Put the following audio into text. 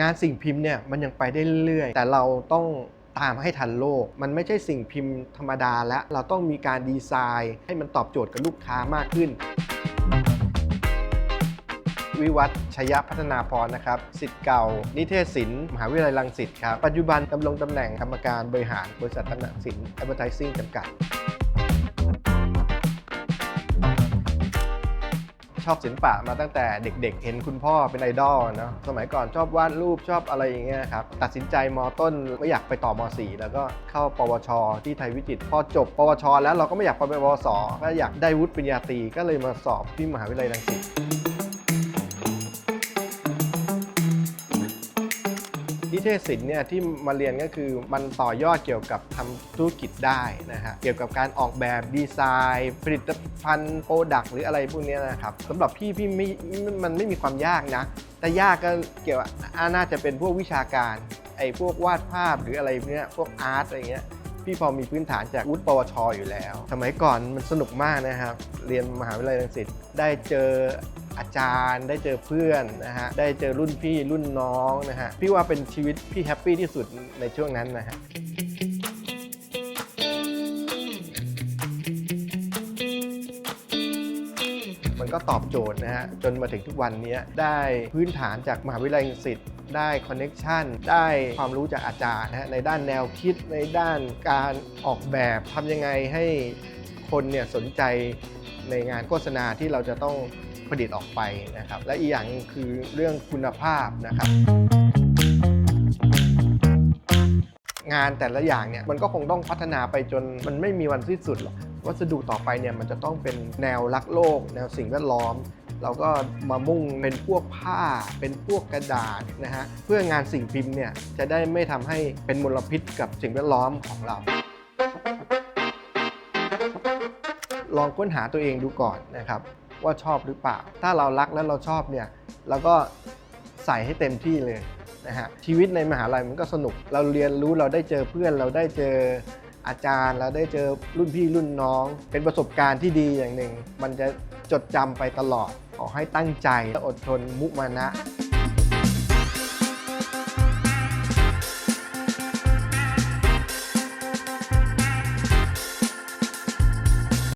งานสิ่งพิมพ์เนี่ยมันยังไปได้เรื่อยแต่เราต้องตามให้ทันโลก มันไม่ใช่สิ่งพิมพ์ธรรมดาแล้วเราต้องมีการดีไซน์ให้มันตอบโจทย์กับลูกค้ามากขึ้น วิวัฒชยพัฒนาพรนะครับสิทธิ์เก่า นิเทศศิลป์มหาวิทยาลัยรังสิตครับ ปัจจุบันดำรงตำแหน่งกรรมการบริหารบริษัทตำหนักสิน Advertising จำกัด ชอบศิลปะมาตั้งแต่เด็กๆ เห็นคุณพ่อเป็นไอดอลเนาะสมัยก่อนชอบวาดรูปชอบอะไรอย่างเงี้ยครับตัดสินใจมต้นก็อยากไปต่อม .4 แล้วก็เข้าปวช ที่ไทยวิจิตรพอจบ ปวช แล้วเราก็ไม่อยากไปปวสก็อยากได้วุฒิปริญญาตรีก็เลยมาสอบที่มหาวิทยาลัยรังสิต นิเทศศิลป์เนี่ยที่มาเรียนก็คือมันต่อยอดเกี่ยวกับทำธุรกิจได้นะฮะเกี่ยวกับการออกแบบดีไซน์ ผลิตภัณฑ์โปรดักต์หรืออะไรพวกนี้นะครับสำหรับพี่พี่ไม่มันไม่มีความยากนะ แต่ยากก็เกี่ยวอาน่าจะเป็นพวกวิชาการไอ้พวกวาดภาพหรืออะไรพวกเนี้ยพวกอาร์ตอะไรเงี้ยพี่พอมีพื้นฐานจากวุฒิปวชอยู่แล้ว สมัยก่อนมันสนุกมากนะครับ เรียนมหาวิทยาลัยรังสิตได้เจอ อาจารย์ ได้เจอเพื่อนนะฮะได้เจอรุ่นพี่รุ่นน้องนะฮะพี่ว่าเป็นชีวิตพี่แฮปปี้ที่สุดในช่วงนั้นนะฮะมันก็ตอบโจทย์นะฮะจนมาถึงทุกวันนี้ได้พื้นฐานจากมหาวิทยาลัยรังสิตได้คอนเน็ชันได้ความรู้จากอาจารย์นะฮะในด้านแนวคิดในด้านการออกแบบทำยังไงให้คนเนี่ยสนใจในงานโฆษณาที่เราจะต้อง ผลิตออกไปนะครับ และอีกอย่างหนึ่งคือเรื่องคุณภาพนะครับ งานแต่ละอย่างเนี่ยมันก็คงต้องพัฒนาไปจนมันไม่มีวันสิ้นสุดหรอกวัสดุต่อไปเนี่ยมันจะต้องเป็นแนวรักโลก แนวสิ่งแวดล้อม เราก็มามุ่งเป็นพวกผ้า เป็นพวกกระดาษนะฮะเพื่องานสิ่งพิมพ์เนี่ยจะได้ไม่ทำให้เป็นมลพิษกับสิ่งแวดล้อมของเรา ลองค้นหาตัวเองดูก่อนนะครับ ว่าชอบหรือเปล่า ถ้าเรารักและเราชอบเนี่ยเราก็ใส่ให้เต็มที่เลยนะฮะชีวิตในมหาลัยมันก็สนุก เราเรียนรู้เราได้เจอเพื่อนเราได้เจออาจารย์ เราได้เจอรุ่นพี่รุ่นน้อง เป็นประสบการณ์ที่ดีอย่างหนึ่ง มันจะจดจำไปตลอดขอให้ตั้งใจอดทนมุมานะ